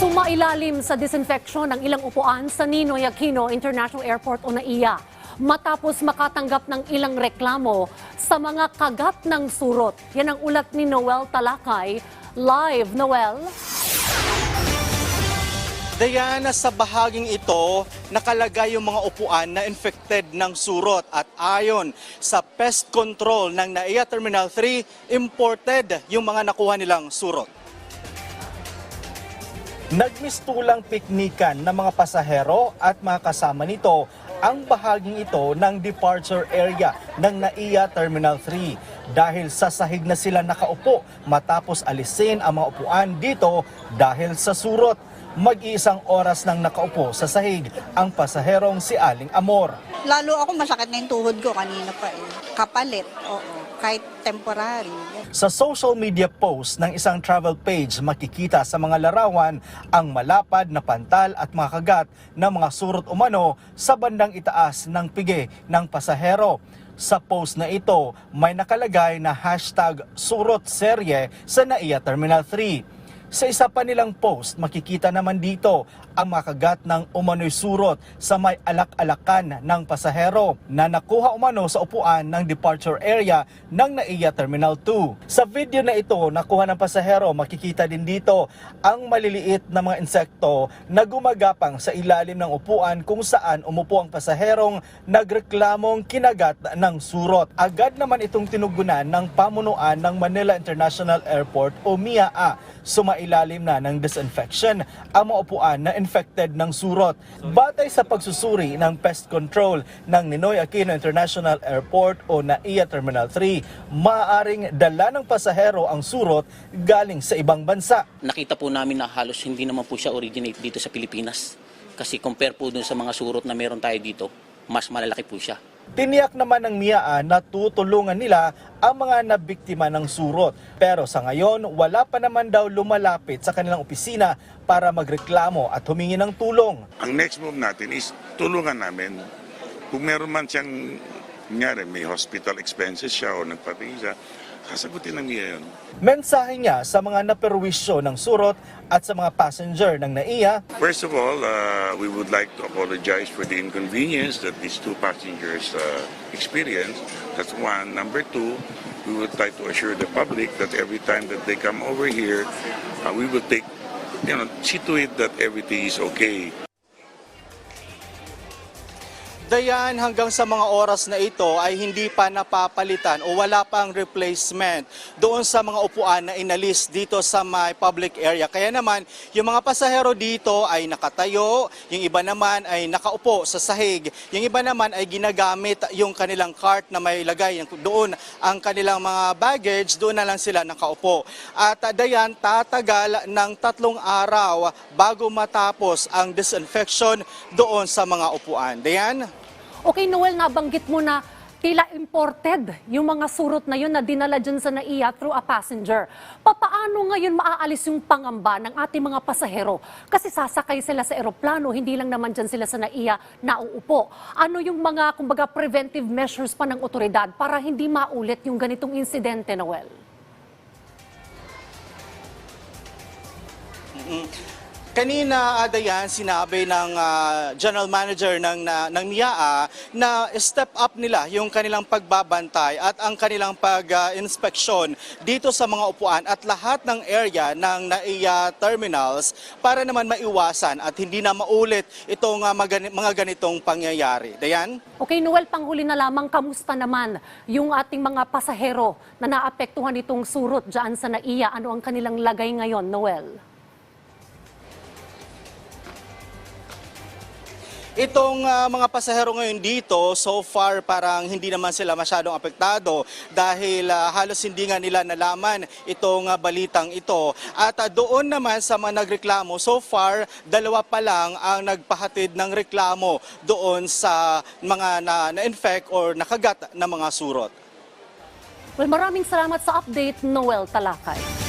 Sumailalim sa disinfection ng ilang upuan sa Ninoy Aquino International Airport o NAIA matapos makatanggap ng ilang reklamo sa mga kagat ng surot. Yan ang ulat ni Noel Talakay. Live, Noel. Diana, sa bahaging ito, nakalagay yung mga upuan na infected ng surot at ayon sa pest control ng NAIA Terminal 3, imported yung mga nakuha nilang surot. Nagmistulang piknikan ng mga pasahero at mga kasama nito ang bahaging ito ng departure area ng NAIA Terminal 3 dahil sa sahig na sila nakaupo matapos alisin ang mga upuan dito dahil sa surot. Mag-iisang oras nang nakaupo sa sahig ang pasaherong si Aling Amor. Lalo ako masakit na yung tuhod ko kanina pa eh. Kapalit, oo. Kahit temporary. Sa social media post ng isang travel page, makikita sa mga larawan ang malapad na pantal at mga kagat ng mga surot umano sa bandang itaas ng pige ng pasahero. Sa post na ito, may nakalagay na hashtag surot serye sa NAIA Terminal 3. Sa isa pa nilang post, makikita naman dito ang makagat ng umano'y surot sa may alak-alakan ng pasahero na nakuha umano sa upuan ng departure area ng NAIA Terminal 2. Sa video na ito, nakuha ng pasahero, makikita din dito ang maliliit na mga insekto na gumagapang sa ilalim ng upuan kung saan umupo ang pasaherong nagreklamong kinagat ng surot. Agad naman itong tinugunan ng pamunuan ng Manila International Airport o MIAA sumailalim na ng disinfection ang mga upuan na infected ng surot. Batay sa pagsusuri ng pest control ng Ninoy Aquino International Airport o NAIA Terminal 3, maaaring dala ng pasahero ang surot galing sa ibang bansa. nakita po namin na halos hindi naman po siya originate dito sa Pilipinas. Kasi compare po dun sa mga surot na meron tayo dito, mas malalaki po siya. Tiniyak naman ng MIAA na tutulungan nila ang mga nabiktima ng surot. Pero sa ngayon, wala pa naman daw lumalapit sa kanilang opisina para magreklamo at humingi ng tulong. Ang next move natin is tulungan namin. Kung meron man siyang, kunyari, may hospital expenses siya o nagpatingin siya, sasagutin ng niya yun. Mensahe niya sa mga naperwisyo ng surot at sa mga passenger ng NAIA First of all, uh, we would like to apologize for the inconvenience that these two passengers uh, experienced. That's one. Number two, we would like to assure the public that every time that they come over here, uh, we will take, you know, see to it that everything is okay. Dayan, hanggang sa mga oras na ito ay hindi pa napapalitan o wala pang replacement doon sa mga upuan na inalis dito sa my public area. Kaya naman, yung mga pasahero dito ay nakatayo, yung iba naman ay nakaupo sa sahig, yung iba naman ay ginagamit yung kanilang cart na may lagay doon ang kanilang mga baggage, doon na lang sila nakaupo. At uh, Dayan, tatagal ng tatlong araw bago matapos ang disinfection doon sa mga upuan. Dayan? Okay, Noel, nabanggit mo na tila imported yung mga surot na yun na dinala dyan sa NAIA through a passenger. Papaano ngayon maaalis yung pangamba ng ating mga pasahero? Kasi sasakay sila sa eroplano, hindi lang naman dyan sila sa NAIA nauupo. Ano yung mga, kumbaga, preventive measures pa ng otoridad para hindi maulit yung ganitong insidente, Noel? Kanina, Adayan, sinabi ng ah, General Manager ng, na, ng NIAA na step up nila yung kanilang pagbabantay at ang kanilang pag-inspeksyon dito sa mga upuan at lahat ng area ng NAIA terminals para naman maiwasan at hindi na maulit itong ah, magani- mga ganitong pangyayari. Dayan? Okay, Noel, panghuli na lamang, kamusta naman yung ating mga pasahero na naapektuhan itong surot dyan sa NAIA? Ano ang kanilang lagay ngayon, Noel? Itong ah, mga pasahero ngayon dito, so far parang hindi naman sila masyadong apektado dahil ah, halos hindi nga nila nalaman itong ah, balitang ito. At ah, doon naman sa mga nagreklamo, so far dalawa pa lang ang nagpahatid ng reklamo doon sa mga na- na-infect or nakagat na mga surot. Well, maraming salamat sa update, Noel Talakay.